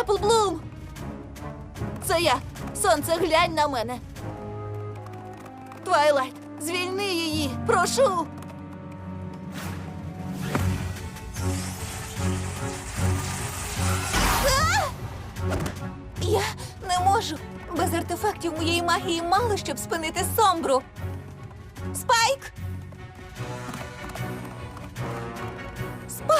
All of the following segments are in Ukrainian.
Еплблум! Це я. Сонце, глянь на мене. Твайлайт, звільни її. Прошу. Я не можу. Без артефактів моєї магії мало щоб спинити сомбру. Спайк!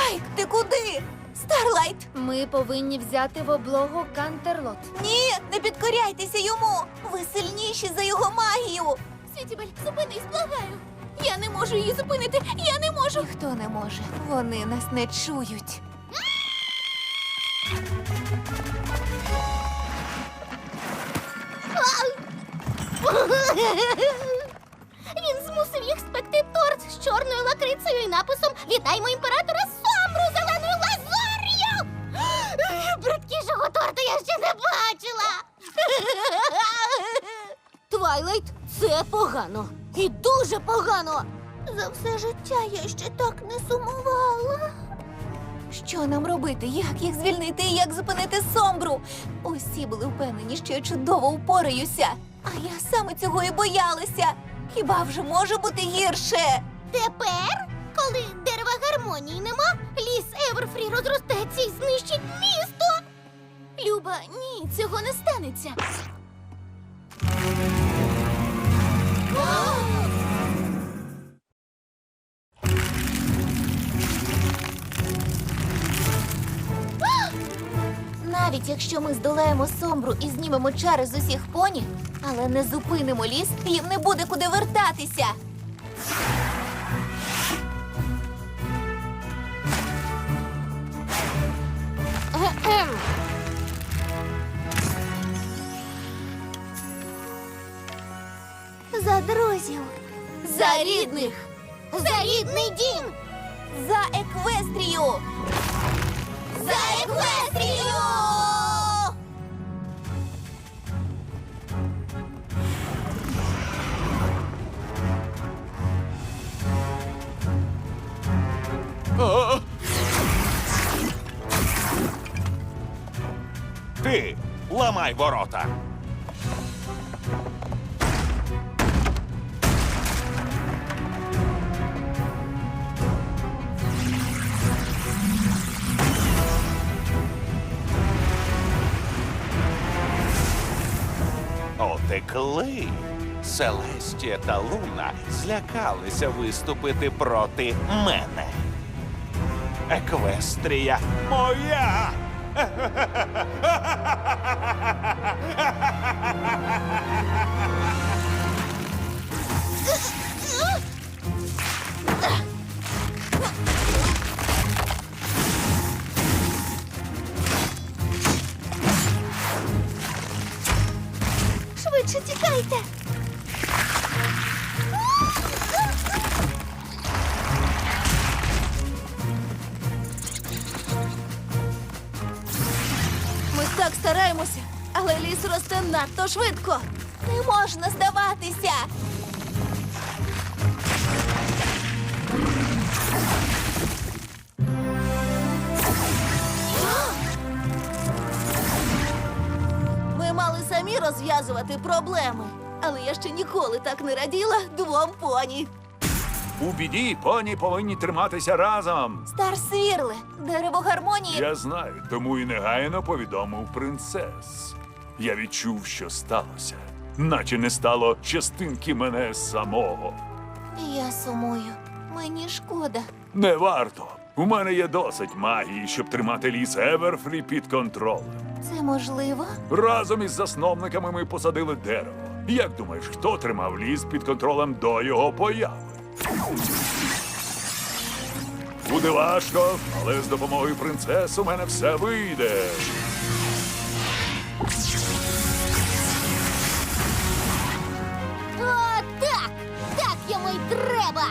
Спайк, ти куди? Старлайт! Ми повинні взяти в облогу Кантерлот. Ні, не підкоряйтеся йому! Ви сильніші за його магію! Світібель, зупинись, благаю. Я не можу її зупинити. Я не можу. Ніхто не може. Вони нас не чують. Він змусив їх спекти торт з чорною лакрицею і написом Вітаємо імператора не бачила. Твайлайт, це погано. І дуже погано. За все життя я ще так не сумувала. Що нам робити? Як їх звільнити і як зупинити сомбру? Усі були впевнені, що я чудово упораюся. А я саме цього і боялася. Хіба вже може бути гірше? Тепер, коли дерева гармонії нема, ліс Еверфрі розростеться і. Ні, цього не станеться. Навіть якщо ми здолаємо сомбру і знімемо чари з усіх поні, але не зупинимо ліс, їм не буде куди вертатися. За друзів, За рідних! за рідний дім, За еквестрію! За еквестрію! Ти ламай ворота. Отекли. Селестія та Луна злякалися виступити проти мене. Еквестрія моя! Швидше тікайте. Ми так стараємося, але ліс росте надто швидко. Не можна здаватися. Самі розв'язувати проблеми, але я ще ніколи так не раділа двом поні. У біді поні повинні триматися разом. Стар свірле, дерево гармонії. Я знаю, тому і негайно повідомив принцес. Я відчув, що сталося, наче не стало частинки мене самого. Я сумую. Мені шкода. Не варто. У мене є досить магії, щоб тримати ліс Еверфрі під контролем. Це можливо? Разом із засновниками ми посадили дерево. Як думаєш, хто тримав ліс під контролем до його появи? Буде важко, але з допомогою принцес у мене все вийде. О, так! Так йому й треба!